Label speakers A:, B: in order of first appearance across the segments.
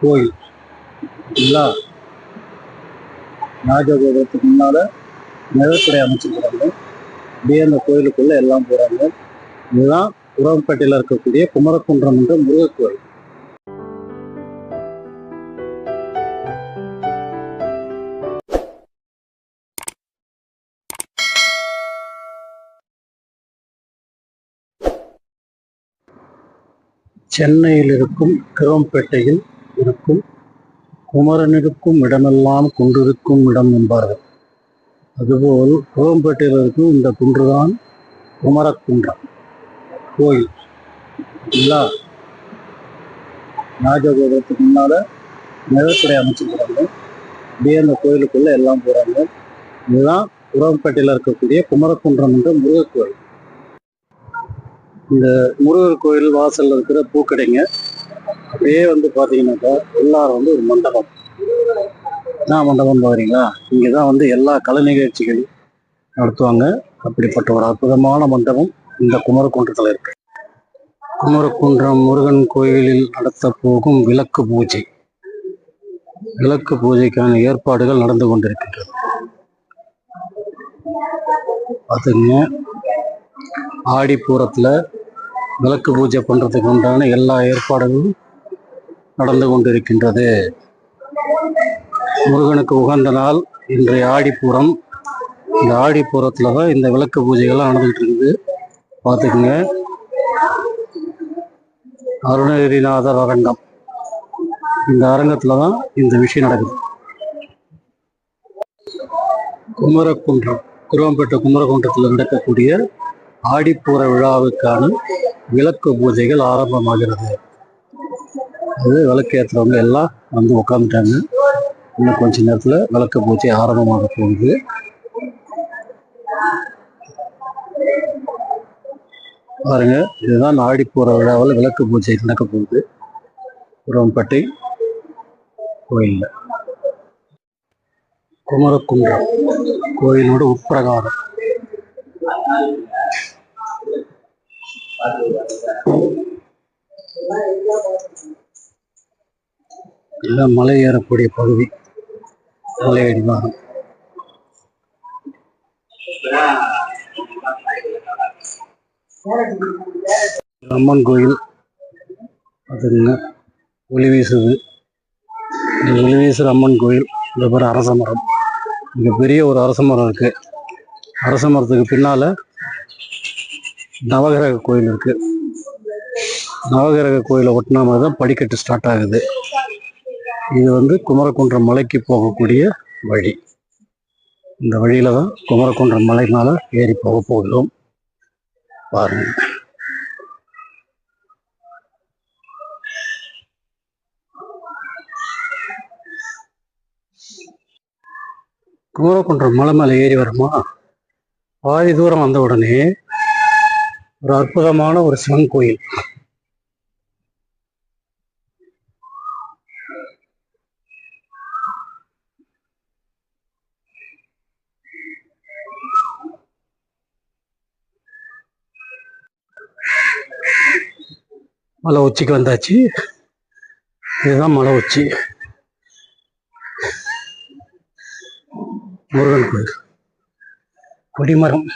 A: கோயில். இல்லா ராஜகோபுரத்துக்கு முன்னால நிலத்துறை அமைச்சிருக்கிறாங்க. அப்படியே அந்த கோயிலுக்குள்ள எல்லாம் போறாங்க. இதுதான் உறவுப்பேட்டையில் இருக்கக்கூடிய குமரகுன்றம் என்ற முருகக் கோயில். சென்னையில் இருக்கும் கிரோம்பேட்டையில் இருக்கும். குமரனிருக்கும் இடமெல்லாம் குன்றிருக்கும் இடம் என்பார்கள். அதுபோல் குளம்பேட்டையில் இருக்கும் இந்த குன்றுதான் குமரக்குன்றம் கோயில். இல்லா. ராஜகோபுரத்துக்கு முன்னால நிழற்படை அமைச்சிருக்கிறாங்க அப்படியே அந்த கோயிலுக்குள்ள எல்லாம் போறாங்க. இதுதான் குரவம்பேட்டையில் இருக்கக்கூடிய குமரக்குன்றம் என்ற முருகர் கோயில். இந்த முருகர் கோயில் வாசல்ல இருக்கிற பூக்கடைங்க அப்படியே வந்து பார்த்தீங்கன்னாக்கா எல்லாரும் வந்து ஒரு மண்டபம். என்ன மண்டபம் பாக்குறீங்களா? இங்கே தான் வந்து எல்லா கலை நிகழ்ச்சிகள் நடத்துவாங்க. அப்படிப்பட்ட ஒரு அற்புதமான மண்டபம் இந்த குமரகுன்றத்தில் இருக்கு. குமரகுன்றம் முருகன் கோயிலில் நடத்த போகும் விளக்கு பூஜை. விளக்கு பூஜைக்கான ஏற்பாடுகள் நடந்து கொண்டிருக்கின்றன பார்த்துங்க ஆடிப்பூரத்தில் விளக்கு பூஜை பண்ணுறதுக்கு உண்டான எல்லா ஏற்பாடுகளும் நடந்து கொண்டிருக்கின்றது. முருகனுக்கு உகந்த நாள் இன்றைய ஆடிப்பூரம். இந்த ஆடிப்பூரத்தில் தான் இந்த விளக்கு பூஜைகள்லாம் நடந்துகிட்டு இருக்குது பார்த்துக்குங்க. அருணகிரிநாதர் அரங்கம். இந்த அரங்கத்தில் தான் இந்த விஷயம் நடக்குது. குமரகுன்றம் குருவம்பேட்டை குமரகுன்றத்தில் நடக்கக்கூடிய ஆடிப்பூர விழாவுக்கான விளக்கு பூஜைகள் ஆரம்பமாகிறது. அது விளக்கு ஏற்றுறவங்க எல்லாம் வந்து உட்காந்துட்டாங்க இன்னும் கொஞ்ச நேரத்தில் விளக்கு பூஜை ஆரம்பமாக போகுது. பாருங்க இதுதான் ஆடிப்பூர விழாவில் விளக்கு பூஜை நடக்க போகுது. உரம்பட்டை கோயிலில். குமரக்குன்றம் கோயிலோட உட்பிரகாரம். எல்லாம் மலை ஏறக்கூடிய பகுதி. மலை அடிவாரம். அம்மன் கோயில். அதுங்க ஒளி வீசுது இந்த ஒளி வீசுகிற அம்மன் கோயில் இந்த பேர் அரச மரம். இங்கே பெரிய ஒரு அரச மரம் இருக்கு. அரச மரத்துக்கு பின்னால நவகிரக கோயில் இருக்கு. நவகிரக கோயிலை ஒட்டின மாதிரி தான் படிக்கட்டு ஸ்டார்ட் ஆகுது. இது வந்து குமரகுன்றம் மலைக்கு போகக்கூடிய வழி. இந்த வழியில தான் குமரகுன்றம் மலை மேல ஏறி போக போகிறோம். பாருங்க. குமரகுன்றம் மலை மேலே ஏறி வருமா பாதி தூரம் வந்த உடனே ஒரு அற்புதமான ஒரு சிவன் கோயில். மலை உச்சிக்கு வந்தாச்சு. இதுதான் மலை உச்சி முருகன் கோயில். கொடிமரம்.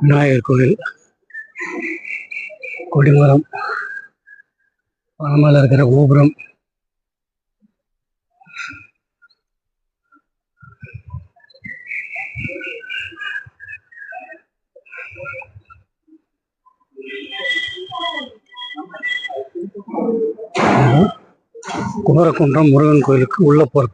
A: விநாயகர் கோயில் கொடிமரம். பணமேல இருக்கிற கோபுரம். குமரகுன்றம் முருகன் கோயிலுக்கு உள்ள போற